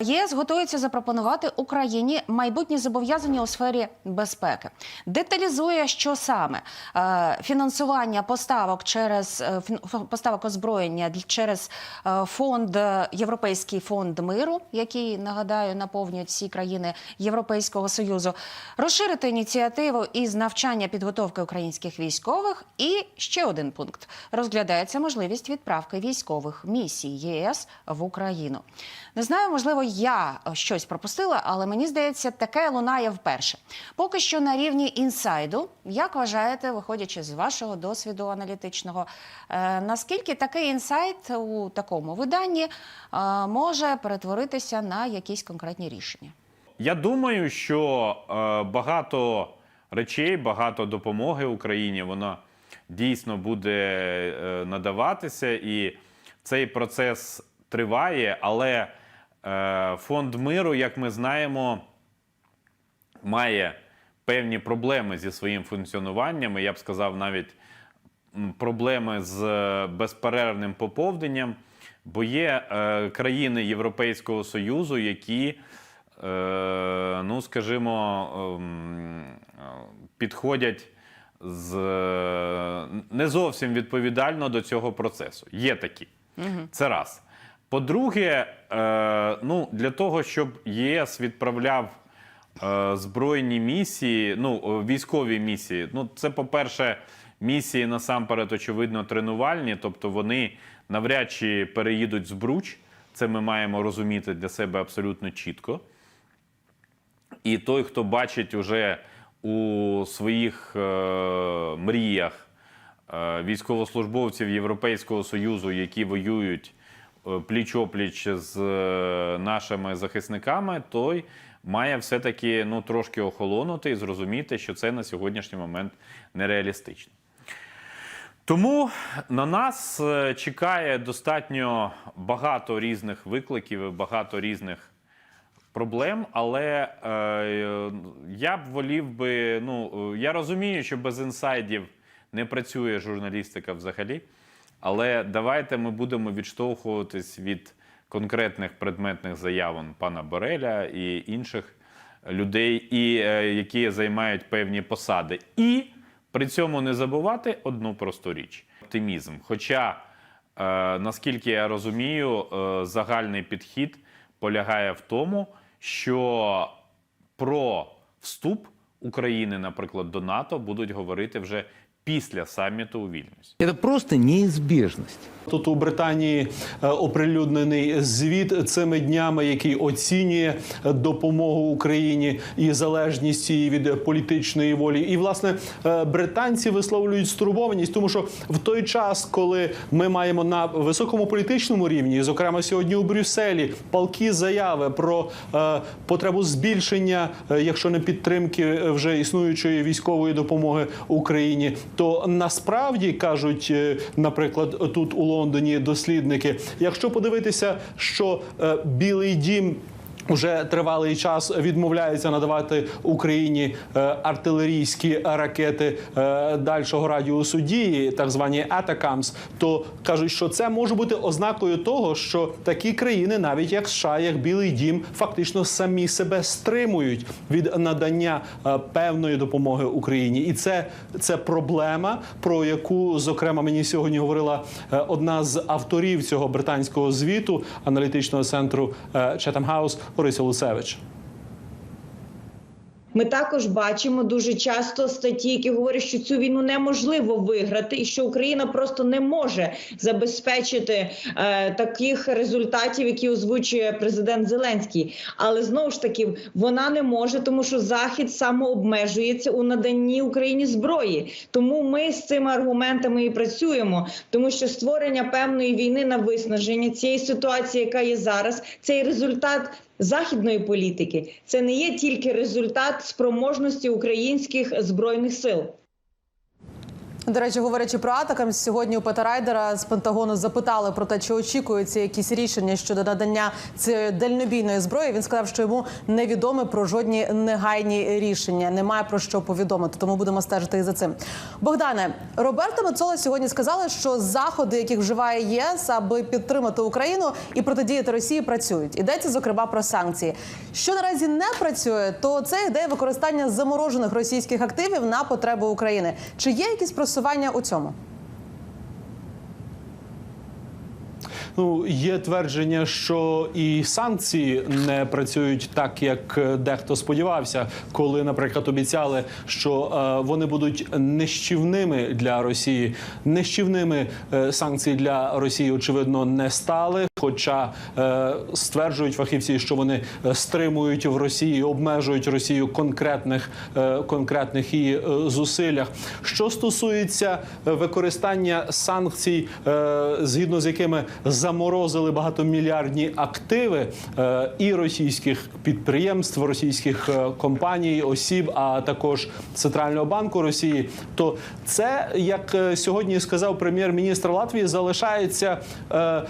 ЄС готується запропонувати Україні майбутні зобов'язання у сфері безпеки. Деталізує, що саме Е, фінансування поставок через е, поставок озброєння через е, фонд Європейський фонд миру, який нагадаю наповнюють всі країни Європейського союзу, розширити ініціативу із навчання підготовки українських військових. І ще один пункт розглядається можливість відправки військових місій ЄС в Україну. Не знаю, можливо, я щось пропустила, але мені здається, таке лунає вперше. Поки що на рівні інсайду, як вважаєте, виходячи з вашого досвіду аналітичного, е, наскільки такий інсайт у такому виданні е, може перетворитися на якісь конкретні рішення? Я думаю, що е, багато речей, багато допомоги Україні вона дійсно буде е, надаватися, і цей процес триває. Але е, фонд миру, як ми знаємо, має певні проблеми зі своїм функціонуванням. і Я б сказав, навіть проблеми з е, безперервним поповненням, бо є е, країни Європейського Союзу, які, е, ну скажімо, ем, е, підходять з е, не зовсім відповідально до цього процесу. Є такі. Це раз. По-друге, е, ну, для того, щоб ЄС відправляв е, збройні місії, ну, військові місії, ну, це, по-перше, місії насамперед, очевидно, тренувальні, тобто вони навряд чи переїдуть з Бруч. Це ми маємо розуміти для себе абсолютно чітко. І той, хто бачить уже у своїх е, мріях е, військовослужбовців Європейського Союзу, які воюють е, пліч-опліч з е, нашими захисниками, той має все-таки ну, трошки охолонути і зрозуміти, що це на сьогоднішній момент нереалістично. Тому на нас е, чекає достатньо багато різних викликів, багато різних проблем, але е, я б волів би. Ну е, я розумію, що без інсайдів не працює журналістика взагалі. Але давайте ми будемо відштовхуватись від конкретних предметних заявин пана Бореля і інших людей, і, е, які займають певні посади. І при цьому не забувати одну просту річ оптимізм. Хоча, е, наскільки я розумію, е, загальний підхід полягає в тому, що про вступ України, наприклад, до НАТО будуть говорити вже після саміту у Вільнюсі. Это просто неизбежность. Тут у Британії е, оприлюднений звіт цими днями, який оцінює допомогу Україні і залежність її від політичної волі. І власне е, британці висловлюють стурбованість, тому що в той час, коли ми маємо на високому політичному рівні, зокрема сьогодні у Брюсселі, палкі заяви про е, потребу збільшення, якщо не підтримки вже існуючої військової допомоги Україні, то насправді кажуть, е, наприклад, тут у Лондоні дослідники, якщо подивитися, що е, Білий Дім. Уже тривалий час відмовляється надавати Україні е, артилерійські ракети е, дальшого радіусу дії, так звані Атакамс. То кажуть, що це може бути ознакою того, що такі країни, навіть як США, як Білий Дім, фактично самі себе стримують від надання е, певної допомоги Україні, і це, це проблема, про яку зокрема мені сьогодні говорила одна з авторів цього британського звіту аналітичного центру Chatham House Орися Луцевич. Ми також бачимо дуже часто статті, які говорять, що цю війну неможливо виграти, і що Україна просто не може забезпечити е, таких результатів, які озвучує президент Зеленський. Але знову ж таки вона не може, тому що Захід самообмежується у наданні Україні зброї. Тому ми з цими аргументами і працюємо, тому що створення певної війни на виснаження цієї ситуації, яка є зараз, це і результат західної політики. Це не є тільки результат спроможності українських збройних сил. До речі, говорячи про атакам, сьогодні у Пета Райдера з Пентагону запитали про те, чи очікуються якісь рішення щодо надання цієї дальнобійної зброї. Він сказав, що йому невідомо про жодні негайні рішення. Немає про що повідомити. Тому будемо стежити і за цим. Богдане Роберто Мецола сьогодні сказали, що заходи, яких вживає ЄС, аби підтримати Україну і протидіяти Росії, працюють. Йдеться зокрема про санкції. Що наразі не працює, то це ідея використання заморожених російських активів на потреби України. Чи є якісь просування у цьому? Ну, є твердження, що і санкції не працюють так, як дехто сподівався, коли, наприклад, обіцяли, що е, вони будуть нищівними для Росії. Нищівними е, санкції для Росії, очевидно, не стали. Хоча е, стверджують фахівці, що вони е, стримують в Росії, обмежують Росію конкретних е, конкретних її зусиллях. Що стосується використання санкцій, згідно з якими заморозили багатомільярдні активи і російських підприємств, російських компаній, осіб, а також центрального банку Росії, то це як сьогодні сказав прем'єр-міністр Латвії, залишається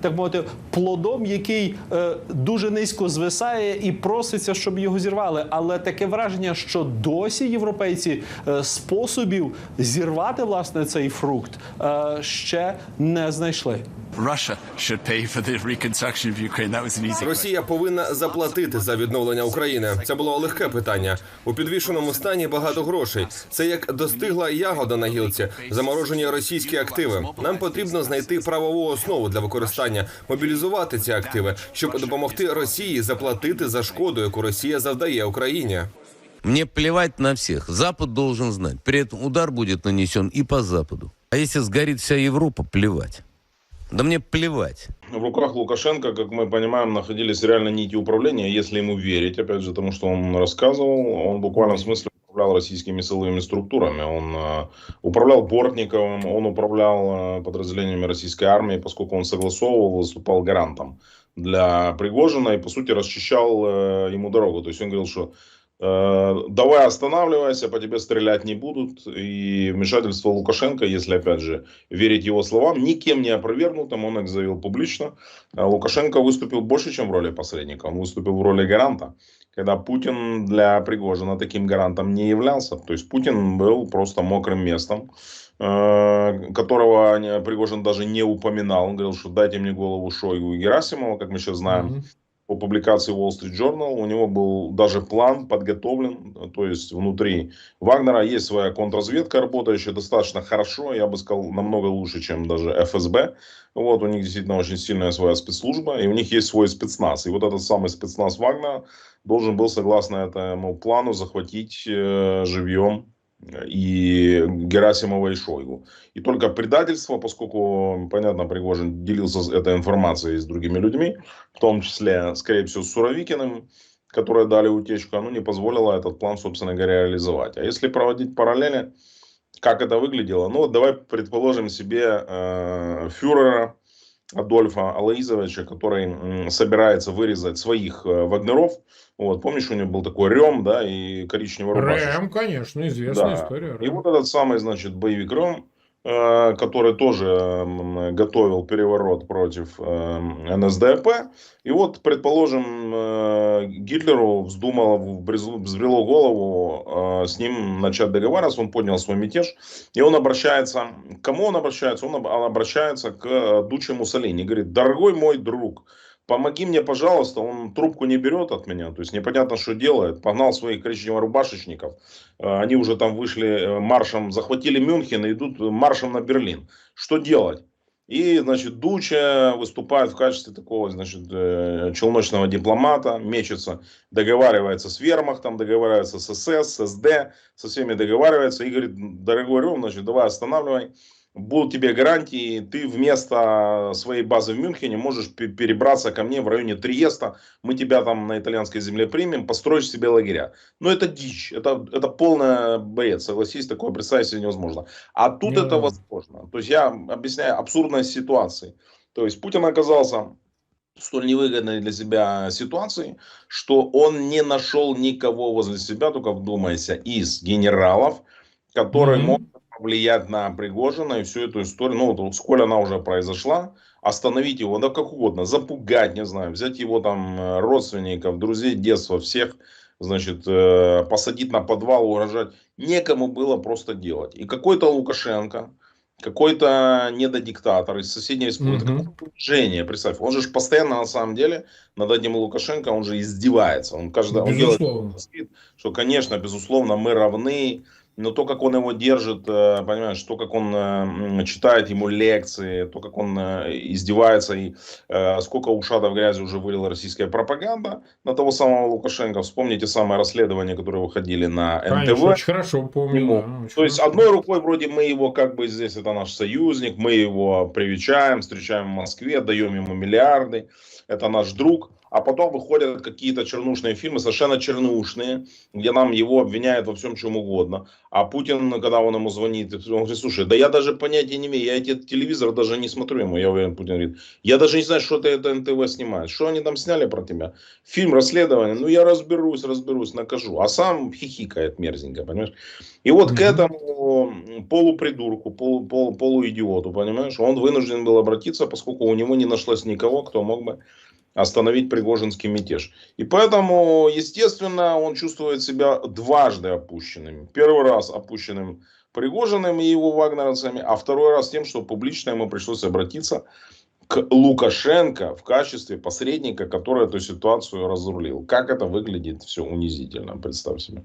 так мовити плодом, який е, дуже низько звисає і проситься, щоб його зірвали. Але таке враження, що досі європейці е, способів зірвати власне цей фрукт е, ще не знайшли. Russia should pay for the reconstruction of Ukraine. That was an easy question. Росія повинна заплатити за відновлення України. Це було легке питання. У підвішеному стані багато грошей. Це як достигла ягода на гілці, заморожені російські активи. Нам потрібно знайти правову основу для використання, мобілізувати ці активи, щоб допомогти Росії заплатити за шкоду, яку Росія завдає Україні. Мне плевать на всех. Запад должен знать. При этом удар будет нанесен и по Западу. А если сгорит вся Европа, плевать. Да мне плевать. В руках Лукашенко, как мы понимаем, находились реально нити управления, если ему верить, опять же, тому, что он рассказывал, он в буквальном смысле управлял российскими силовыми структурами. Он э, управлял Бортниковым, он управлял э, подразделениями российской армии, поскольку он согласовывал, выступал гарантом для Пригожина и, по сути, расчищал э, ему дорогу. То есть он говорил, что давай останавливайся, по тебе стрелять не будут. И вмешательство Лукашенко, если, опять же, верить его словам, никем не опровергнутым, он их заявил публично. А Лукашенко выступил больше, чем в роли посредника, он выступил в роли гаранта. Когда Путин для Пригожина таким гарантом не являлся. То есть Путин был просто мокрым местом, э, которого Пригожин даже не упоминал. Он говорил, что дайте мне голову Шойгу и Герасимова, как мы сейчас знаем по публикации Wall Street Journal. У него был даже план подготовлен, то есть внутри Вагнера есть своя контрразведка, работающая достаточно хорошо, я бы сказал, намного лучше, чем даже ФСБ. Вот, у них действительно очень сильная своя спецслужба, и у них есть свой спецназ. И вот этот самый спецназ Вагнера должен был, согласно этому плану, захватить э, живьем и Герасимова и Шойгу. И только предательство, поскольку, понятно, Пригожин делился этой информацией с другими людьми, в том числе, скорее всего, с Суровикиным, которые дали утечку, оно не позволило этот план, собственно говоря, реализовать. А если проводить параллели, как это выглядело? Ну, давай предположим себе э, фюрера Адольфа Алаизовича, который собирается вырезать своих э, вагнеров. Вот, помнишь, у него был такой Рем, да, и коричневый рубашечка. Рэм, конечно, известная Да. история. И Рэм. вот этот самый, значит, боевик Ром, э, который тоже готовил переворот против э, НСДАП. И вот, предположим, э, Гитлеру вздумало, взбрело голову э, с ним начать договариваться, он поднял свой мятеж, и он обращается, к кому он обращается? Он об- он обращается к э, Дуче Муссолини, говорит, дорогой мой друг, помоги мне, пожалуйста, он трубку не берет от меня, то есть непонятно, что делает, погнал своих коричнево-рубашечников, Э, они уже там вышли э, маршем, захватили Мюнхен и идут маршем на Берлин. Что делать? И, значит, Дуча выступает в качестве такого, значит, э, челночного дипломата, мечется, договаривается с Вермахтом, договаривается с СС, с СД, со всеми договаривается и говорит, дорогой Ром, значит, давай останавливай, будут тебе гарантии, ты вместо своей базы в Мюнхене можешь пе- перебраться ко мне в районе Триеста, мы тебя там на итальянской земле примем, построишь себе лагеря. Но это дичь, это, это полная бред, согласись, такое представить себе невозможно. А тут Не, это не. возможно. То есть я объясняю абсурдность ситуации. То есть Путин оказался столь невыгодной для себя ситуации, что он не нашел никого возле себя, только вдумайся, из генералов, который Мгм. мог повлиять на Пригожина и всю эту историю. Ну, вот, сколь она уже произошла, остановить его, да как угодно, запугать, не знаю, взять его там э, родственников, друзей детства, всех, значит, э, посадить на подвал, угрожать. Некому было просто делать. И какой-то Лукашенко, какой-то недодиктатор из соседней республики, какое унижение, представь, он же постоянно на самом деле над этим Лукашенко, он же издевается, он каждый, он делает что, конечно, безусловно, мы равны, но то, как он его держит, э, понимаешь, то, как он э, читает ему лекции, то, как он э, издевается, и сколько ушатов грязи уже вылила российская пропаганда на того самого Лукашенко. Вспомните самое расследование, которое выходили на НТВ. очень хорошо помню. Ему. да, очень То есть хорошо. одной рукой вроде мы его как бы здесь это наш союзник, мы его привечаем, встречаем в Москве, даем ему миллиарды, это наш друг. А потом выходят какие-то чернушные фильмы, совершенно чернушные, где нам его обвиняют во всем чем угодно. А Путин, когда он ему звонит, он говорит, слушай, да я даже понятия не имею, я эти телевизор даже не смотрю ему. Я уверен, Путин говорит, я даже не знаю, что ты это НТВ снимаешь, что они там сняли про тебя. Фильм, расследование, ну я разберусь, разберусь, накажу. А сам хихикает мерзенько, понимаешь? И вот к этому полупридурку, полу, полу, полуидиоту, понимаешь, он вынужден был обратиться, поскольку у него не нашлось никого, кто мог бы остановить Пригожинский мятеж. И поэтому, естественно, он чувствует себя дважды опущенным. Первый раз опущенным Пригожиным и его вагнеровцами, а второй раз тем, что публично ему пришлось обратиться к Лукашенко в качестве посредника, который эту ситуацию разрулил. Как это выглядит все унизительно, представь себе.